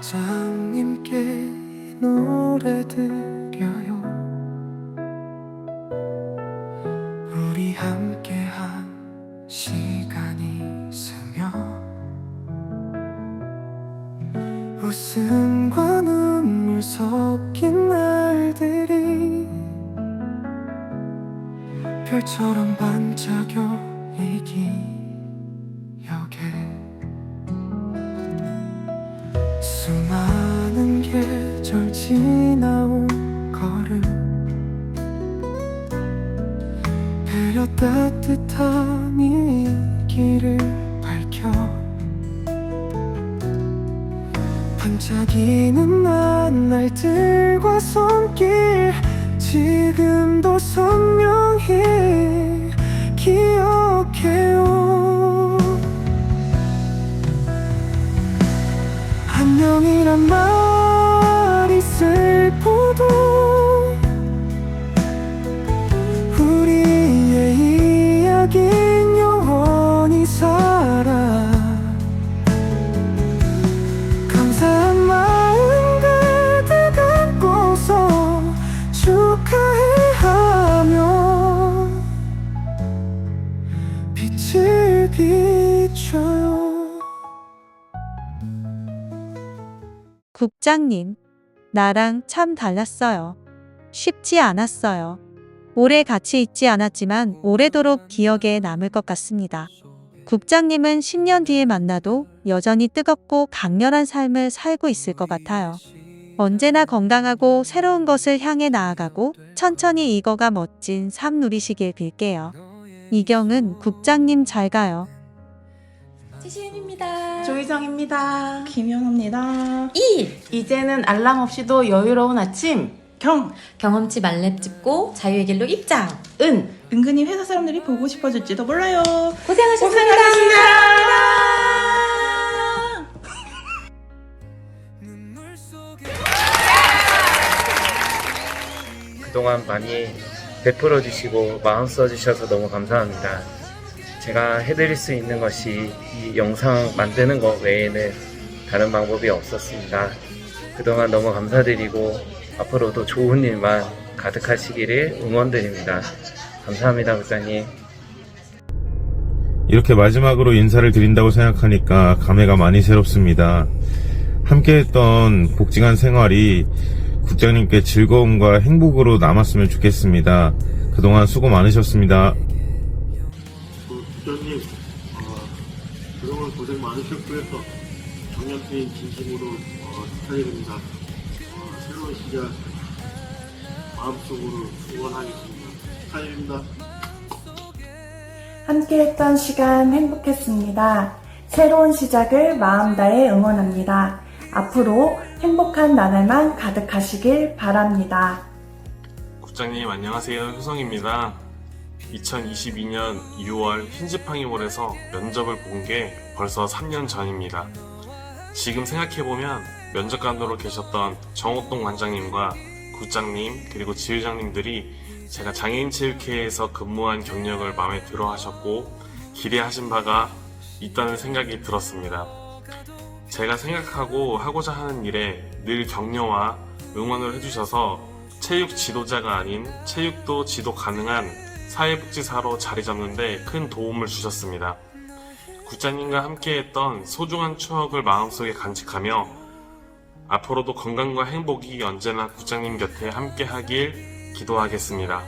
사장님께 노래 들려요. 우리 함께 한 시간이 있으면 웃음과 눈물 섞인 날들이 별처럼 반짝여 이기 따뜻한 이 길을 밝혀. 반짝이는 나날들과 손길 지금도 선명히 기억해요. 안녕이란 말 국장님, 나랑 참 달랐어요. 쉽지 않았어요. 오래 같이 있지 않았지만 오래도록 기억에 남을 것 같습니다. 국장님은 10년 뒤에 만나도 여전히 뜨겁고 강렬한 삶을 살고 있을 것 같아요. 언제나 건강하고 새로운 것을 향해 나아가고 천천히 익어가 멋진 삶 누리시길 빌게요. 이경은 국장님 잘 가요. 최시은입니다. 조희정입니다. 김영호입니다. 이 이제는 알람 없이도 여유로운 아침. 경, 경험치 만렙 짚고 자유의 길로 입장. 은 은근히 회사 사람들이 보고 싶어질지도 몰라요. 고생하셨습니다. 그동안 많이 베풀어 주시고 마음 써 주셔서 너무 감사합니다. 제가 해드릴 수 있는 것이 이 영상 만드는 것 외에는 다른 방법이 없었습니다. 그동안 너무 감사드리고 앞으로도 좋은 일만 가득하시기를 응원드립니다. 감사합니다, 국장님. 이렇게 마지막으로 인사를 드린다고 생각하니까 감회가 많이 새롭습니다. 함께했던 복직한 생활이 국장님께 즐거움과 행복으로 남았으면 좋겠습니다. 그동안 수고 많으셨습니다. 고생 많으셨고요. 정년퇴임 진심으로 어, 축하드립니다. 어, 새로운 시작 마음속으로 응원하겠습니다. 축하드립니다. 함께했던 시간 행복했습니다. 새로운 시작을 마음 다해 응원합니다. 앞으로 행복한 나날만 가득하시길 바랍니다. 국장님 안녕하세요 효성입니다 2022년 6월 흰지팡이몰에서 면접을 본 게 벌써 3년 전입니다. 지금 생각해보면 면접관으로 계셨던 정호동 관장님과 국장님 그리고 지회장님들이 제가 장애인 체육회에서 근무한 경력을 마음에 들어 하셨고 기대하신 바가 있다는 생각이 들었습니다. 제가 생각하고 하고자 하는 일에 늘 격려와 응원을 해주셔서 체육 지도자가 아닌 체육도 지도 가능한 사회복지사로 자리 잡는데 큰 도움을 주셨습니다. 국장님과 함께했던 소중한 추억을 마음속에 간직하며 앞으로도 건강과 행복이 언제나 국장님 곁에 함께하길 기도하겠습니다.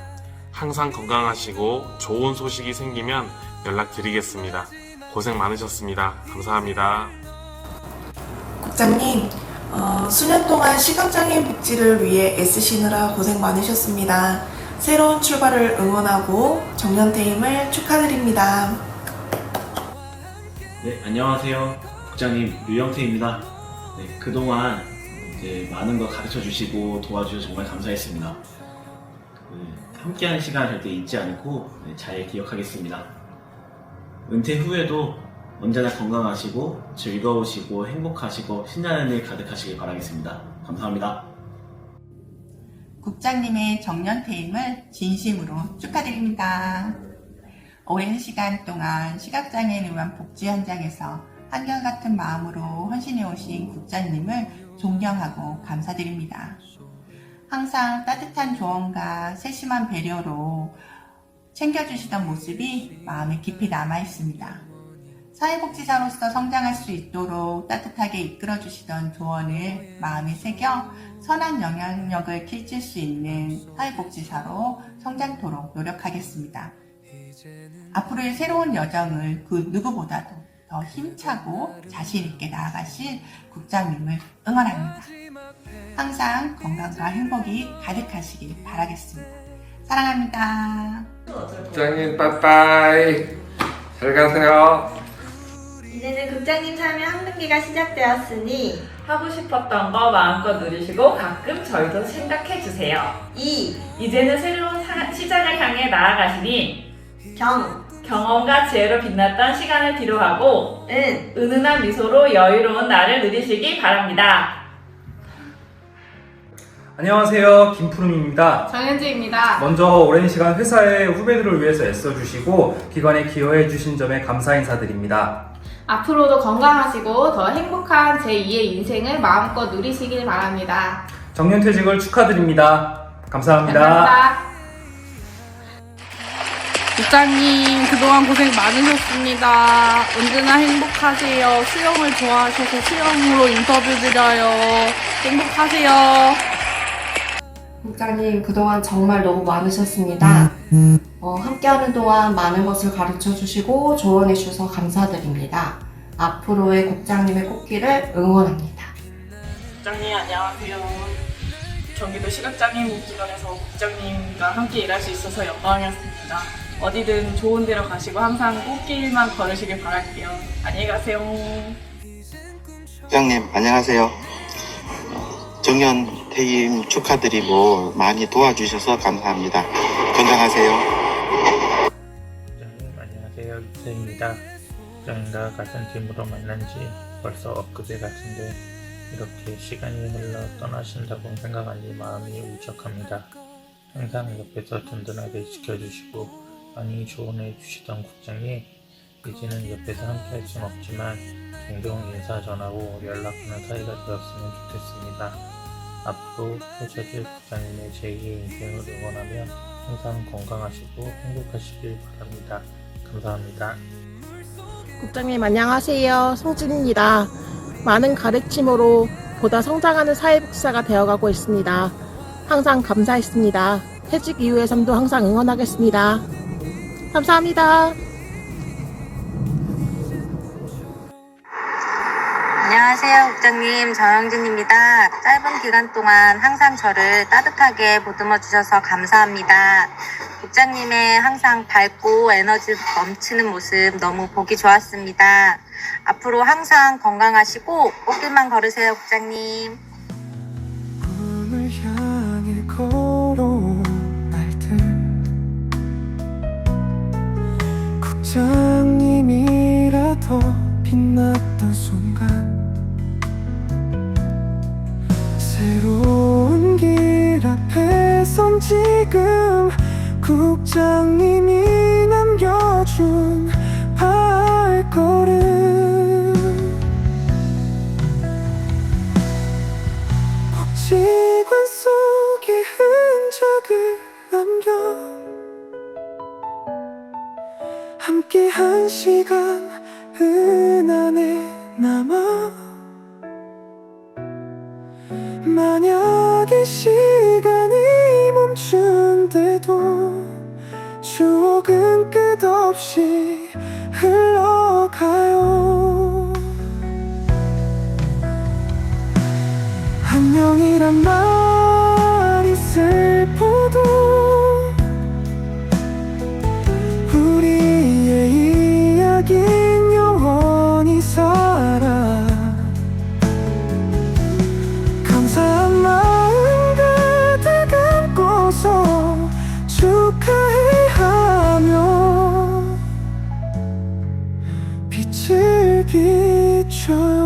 항상 건강하시고 좋은 소식이 생기면 연락드리겠습니다. 고생 많으셨습니다. 감사합니다. 국장님, 어, 수년 동안 시각장애인 복지를 위해 애쓰시느라 고생 많으셨습니다. 새로운 출발을 응원하고 정년퇴임을 축하드립니다. 네, 안녕하세요. 국장님 류영태입니다. 네, 그동안 이제 많은 거 가르쳐 주시고 도와주셔서 정말 감사했습니다. 그, 함께한 시간 절대 잊지 않고 네, 잘 기억하겠습니다. 은퇴 후에도 언제나 건강하시고 즐거우시고 행복하시고 신나는 일 가득하시길 바라겠습니다. 감사합니다. 국장님의 정년 퇴임을 진심으로 축하드립니다. 오랜 시간 동안 시각장애인을 위한 복지 현장에서 한결같은 마음으로 헌신해 오신 국장님을 존경하고 감사드립니다. 항상 따뜻한 조언과 세심한 배려로 챙겨주시던 모습이 마음에 깊이 남아 있습니다. 사회복지사로서 성장할 수 있도록 따뜻하게 이끌어 주시던 조언을 마음에 새겨 선한 영향력을 끼칠 수 있는 사회복지사로 성장토록 노력하겠습니다. 앞으로의 새로운 여정을 그 누구보다도 더 힘차고 자신있게 나아가실 국장님을 응원합니다. 항상 건강과 행복이 가득하시길 바라겠습니다. 사랑합니다. 국장님 빠빠이 잘 가세요. 이제는 국장님 참여 학능기가 시작되었으니 하고 싶었던 거 마음껏 누리시고 가끔 저희도 생각해 주세요. 2. 이제는 새로운 사- 시장을 향해 나아가시니 경. 경험과 지혜로 빛났던 시간을 뒤로하고 은. 은은한 미소로 여유로운 날을 누리시기 바랍니다. 안녕하세요. 김푸름입니다. 정현지입니다. 먼저 오랜 시간 회사의 후배들을 위해서 애써주시고 기관에 기여해주신 점에 감사 인사드립니다. 앞으로도 건강하시고 더 행복한 제2의 인생을 마음껏 누리시길 바랍니다. 정년퇴직을 축하드립니다. 감사합니다. 감사합니다. 국장님 그동안 고생 많으셨습니다. 언제나 행복하세요. 수영을 좋아하셔서 수영으로 인터뷰 드려요. 행복하세요. 국장님 그동안 정말 너무 많으셨습니다. 어, 함께하는 동안 많은 것을 가르쳐 주시고 조언해 주셔서 감사드립니다. 앞으로의 국장님의 꽃길을 응원합니다. 국장님 안녕하세요. 경기도 시각장애인 복지관에서 국장님과 함께 일할 수 있어서 영광이었습니다. 어디든 좋은 데로 가시고 항상 꽃길만 걸으시길 바랄게요. 안녕히 가세요. 국장님 안녕하세요. 정년 퇴임 축하드리고 많이 도와주셔서 감사합니다. 건강하세요. 유태입니다. 국장님과 같은 팀으로 만난 지 벌써 엊그제 같은데 이렇게 시간이 흘러 떠나신다고 생각하니 마음이 울적합니다. 항상 옆에서 든든하게 지켜주시고 많이 조언해 주시던 국장님 이제는 옆에서 함께 할 순 없지만 종종 인사 전하고 연락하는 사이가 되었으면 좋겠습니다. 앞으로 펼쳐질 국장님의 제2의 인생을 응원하며 항상 건강하시고 행복하시길 바랍니다. 감사합니다. 국장님 안녕하세요. 송진입니다. 많은 가르침으로 보다 성장하는 사회복지사가 되어가고 있습니다. 항상 감사했습니다. 퇴직 이후의 삶도 항상 응원하겠습니다. 감사합니다. 안녕하세요, 국장님. 정영진입니다. 짧은 기간 동안 항상 저를 따뜻하게 보듬어 주셔서 감사합니다. 국장님의 항상 밝고 에너지 넘치는 모습 너무 보기 좋았습니다. 앞으로 항상 건강하시고 꽃길만 걸으세요, 국장님. 꿈을 향해 걸어온 날들 국장님이라도 빛났던 순간 새로운 길 앞에선 지금 국장님이 남겨준 발걸음. 복지관 속에 흔적을 남겨. 함께 한 시간 은안에 남아. 만약 없이 흘러가요. 안녕이란 말 비춰요